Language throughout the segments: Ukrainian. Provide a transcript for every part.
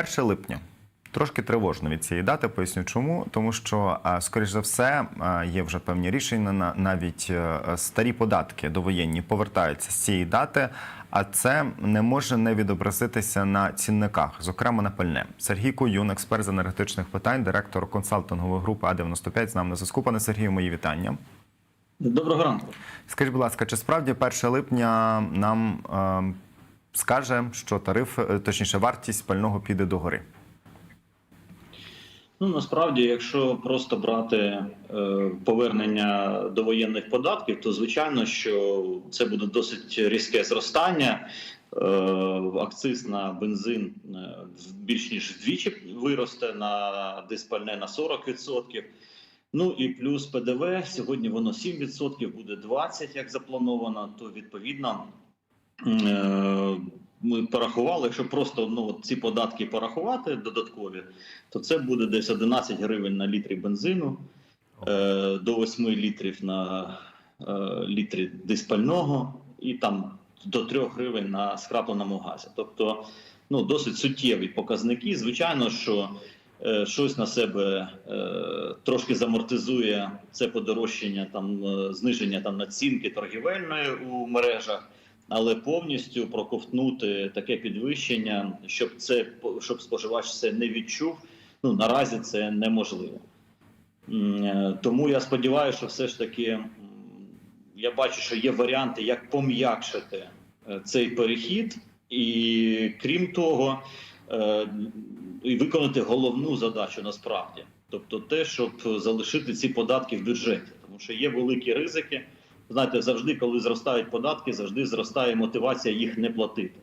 1 липня. Трошки тривожно від цієї дати, поясню чому. Тому що, скоріш за все, є вже певні рішення. на- Навіть е, старі податки довоєнні повертаються з цієї дати, а це не може не відобразитися на цінниках, зокрема на пальне. Сергій Куюн, експерт з енергетичних питань, директор консалтингової групи А95, з нами на зв'язку. Пане Сергію, мої вітання. Доброго ранку. Скажіть, будь ласка, чи справді 1 липня нам е, скаже, що тариф, е, точніше, вартість пального піде догори? Ну насправді, якщо просто брати е, повернення до воєнних податків, то звичайно, що це буде досить різке зростання. Е, акциз на бензин е, більш ніж вдвічі виросте на диспальне на 40%. Ну і плюс ПДВ сьогодні воно 7%, буде 20%, як заплановано. То відповідно ми порахували, якщо просто ну ці податки порахувати додаткові, то це буде десь 11 гривень на літрі бензину, е, до 8 літрів на е, літрі диспального і там до 3 гривень на скрапленому газі. Тобто ну, досить суттєві показники. Звичайно, що е, щось на себе е, трошки замортизує це подорожчання, там е, зниження там націнки торгівельної у мережах. Але повністю проковтнути таке підвищення, щоб це щоб споживач це не відчув. Ну наразі це неможливо. Е, Тому я сподіваюся, що все ж таки я бачу, що є варіанти, як пом'якшити е, цей перехід, і крім того, е, і виконати головну задачу насправді, тобто те, щоб залишити ці податки в бюджеті, тому що є великі ризики. Знаєте, завжди, коли зростають податки, завжди зростає мотивація їх не платити.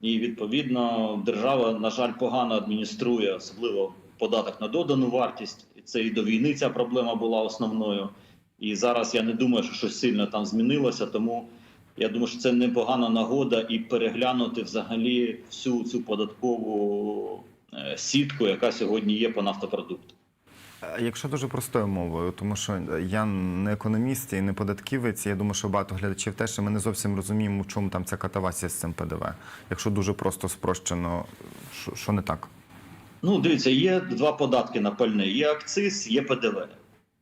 І відповідно держава, на жаль, погано адмініструє, особливо податок на додану вартість. Це і до війни ця проблема була основною. І зараз я не думаю, що щось сильно там змінилося. Тому я думаю, що це непогана нагода і переглянути взагалі всю цю податкову е, сітку, яка сьогодні є по нафтопродукту. Якщо дуже простою мовою, тому що я не економіст і не податківець, я думаю, що багато глядачів теж і ми не зовсім розуміємо, в чому там ця катавасія з цим ПДВ. Якщо дуже просто спрощено, що, що не так? Ну, дивіться, є два податки на пальне: є акциз, є ПДВ.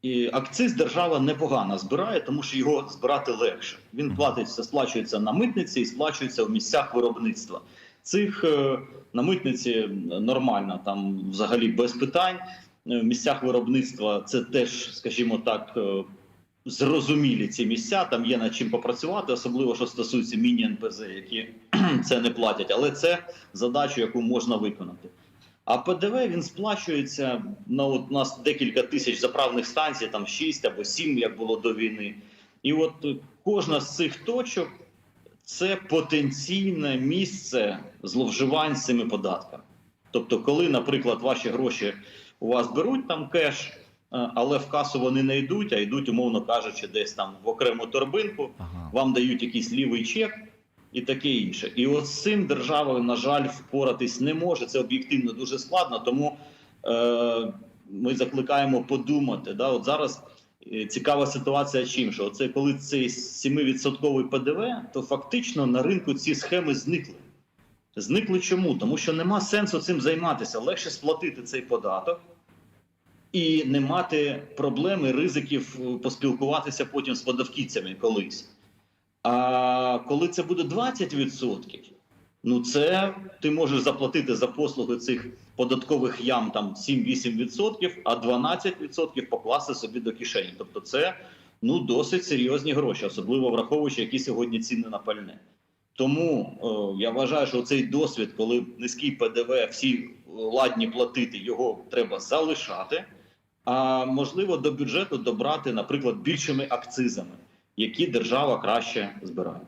І акциз держава непогано збирає, тому що його збирати легше. Він платиться, сплачується на митниці і сплачується в місцях виробництва. Цих е, на митниці нормально, там взагалі без питань. Е, В місцях виробництва це теж, скажімо так, е, зрозумілі ці місця. Там є над чим попрацювати, особливо що стосується міні-НПЗ, які це не платять. Але це задача, яку можна виконати. А ПДВ він сплачується на от у нас декілька тисяч заправних станцій, там 6 або 7, як було до війни. І от кожна з цих точок це потенційне місце зловживань з цими податками. Тобто, коли, наприклад, ваші гроші у вас беруть там кеш, е, але в касу вони не йдуть, а йдуть, умовно кажучи, десь там в окрему торбинку, Ага. вам дають якийсь лівий чек і таке інше. І от з цим держава, на жаль, впоратись не може. Це об'єктивно дуже складно. Тому е, ми закликаємо подумати. Да? От зараз е, цікава ситуація чим, що це коли цей 7% ПДВ, то фактично на ринку ці схеми зникли. Зникли чому? Тому що нема сенсу цим займатися. Легше сплатити цей податок і не мати проблеми, ризиків е, поспілкуватися потім з подавківцями колись. А коли це буде 20%, ну це ти можеш заплатити за послуги цих податкових ям там 7-8%, а 12% покласти собі до кишені. Тобто, це ну досить серйозні гроші, особливо враховуючи, які сьогодні ціни на пальне. Тому е, я вважаю, що цей досвід, коли низький ПДВ, всі ладні платити, його треба залишати. А можливо, до бюджету добрати, наприклад, більшими акцизами, які держава краще збирає.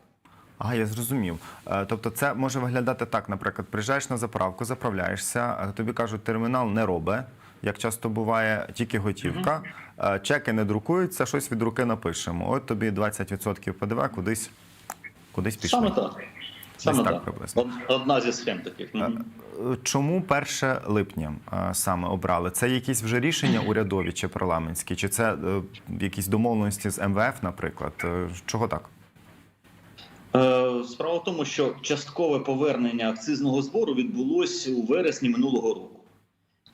Ага, я зрозумів. Е, Тобто, це може виглядати так, наприклад, приїжджаєш на заправку, заправляєшся, тобі кажуть, термінал не робить. Як часто буває, тільки готівка, Е, чеки не друкуються, щось від руки напишемо. От тобі 20% ПДВ кудись, кудись пішли. Саме так. Саме так так. приблизно. Одна зі схем таких. Е, Чому 1 липня е, саме обрали? Це якісь вже рішення урядові чи парламентські, чи це е, якісь домовленості з МВФ, наприклад? Чого так? Справа в тому, що часткове повернення акцизного збору відбулось у вересні минулого року.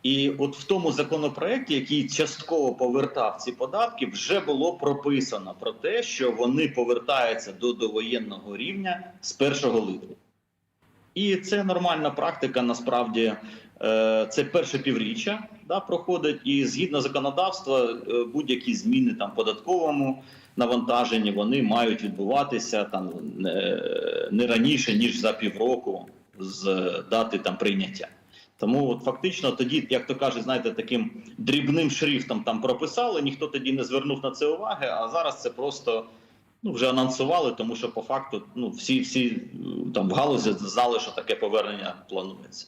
І от в тому законопроекті, який частково повертав ці податки, вже було прописано про те, що вони повертаються до довоєнного рівня з 1 липня. І це нормальна практика. Насправді, е, це перше півріччя да, проходить, і згідно законодавства, е, будь-які зміни там податковому навантаженні вони мають відбуватися там не, не раніше ніж за півроку з дати там прийняття. Тому от фактично тоді, як то кажуть, знаєте, таким дрібним шрифтом там прописали, ніхто тоді не звернув на це уваги. А зараз це просто ну вже анонсували, тому що по факту ну всі всі там в галузі знали, що таке повернення планується.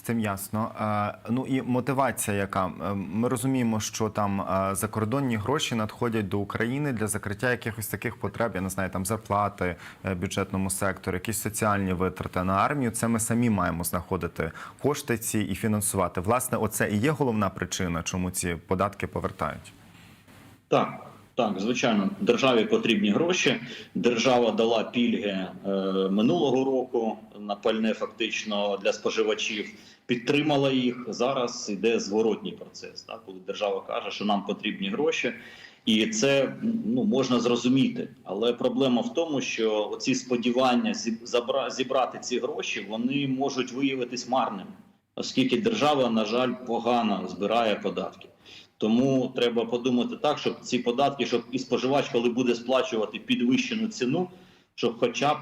З цим ясно. Е, Ну і мотивація, яка Е, ми розуміємо, що там е, закордонні гроші надходять до України для закриття якихось таких потреб. Я не знаю, там зарплати бюджетному сектору, якісь соціальні витрати на армію. Це ми самі маємо знаходити кошти ці і фінансувати. Власне, оце і є головна причина, чому ці податки повертають. Так, так, звичайно, державі потрібні гроші. Держава дала пільги е, минулого року на пальне, фактично для споживачів, підтримала їх. Зараз йде зворотній процес. Так, коли держава каже, що нам потрібні гроші, і це ну можна зрозуміти. Але проблема в тому, що оці сподівання зіб- зібрати ці гроші вони можуть виявитись марними, оскільки держава, на жаль, погано збирає податки. Тому треба подумати так, щоб ці податки, щоб і споживач, коли буде сплачувати підвищену ціну, щоб хоча б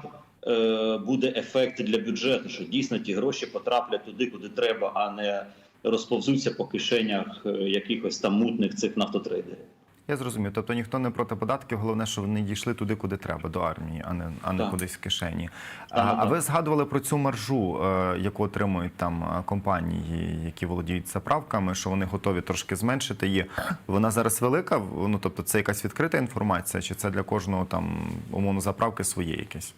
е, буде ефект для бюджету, що дійсно ті гроші потраплять туди, куди треба, а не розповзуться по кишенях е, якихось там мутних цих нафтотрейдерів. Я зрозумів. Тобто ніхто не проти податків, головне, що вони дійшли туди, куди треба, до армії, а не а не Так. кудись в кишені. А, Так, а ви згадували про цю маржу, е, яку отримують там е, компанії, які володіють заправками, що вони готові трошки зменшити її. Вона зараз велика. Ну тобто, це якась відкрита інформація, чи це для кожного там умовно заправки своє якесь?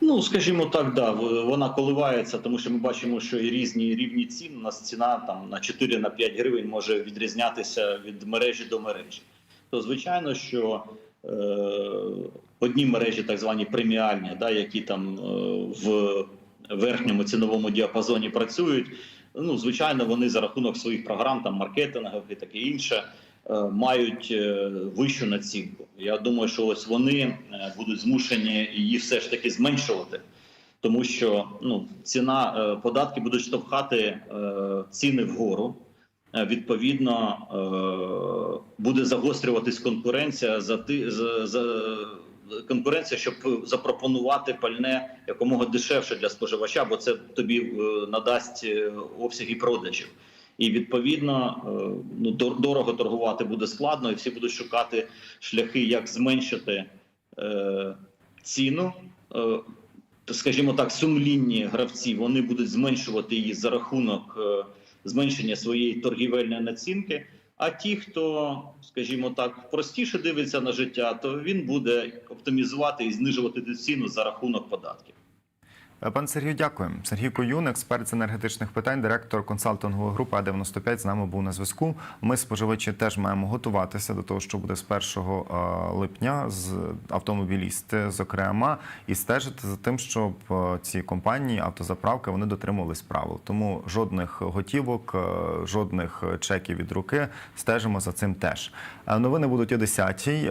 Ну, скажімо так, да, вона коливається, тому що ми бачимо, що і різні рівні цін. У нас ціна там на 4 на 5 гривень може відрізнятися від мережі до мережі. То звичайно, що е, одні мережі, так звані преміальні, да, які там е, в верхньому ціновому діапазоні працюють. Ну, звичайно, вони за рахунок своїх програм, там маркетингових і таке інше, мають е, вищу націнку. Я думаю, що ось вони е, будуть змушені її все ж таки зменшувати, тому що ну, ціна е, податки будуть штовхати е, ціни вгору. Е, Відповідно, е, буде загострюватись конкуренція за ти за, за конкуренція, щоб запропонувати пальне якомога дешевше для споживача, бо це тобі е, надасть е, обсяги продажів. І відповідно е, ну дорого торгувати буде складно, і всі будуть шукати шляхи, як зменшити е, ціну. Е, скажімо так, сумлінні гравці вони будуть зменшувати її за рахунок е, зменшення своєї торгівельної націнки. А ті, хто, скажімо так, простіше дивиться на життя, то він буде оптимізувати і знижувати ціну за рахунок податків. Е, Пан Сергію, дякую. Сергій Коюн, експерт з енергетичних питань, директор консалтингової групи А95 з нами був на зв'язку. Ми, споживачі, теж маємо готуватися до того, що буде з 1 е, липня з автомобілісти, зокрема, і стежити за тим, щоб е, ці компанії, автозаправки, вони дотримувались правил. Тому жодних готівок, жодних чеків від руки. Стежимо за цим теж. Новини будуть о 10-й.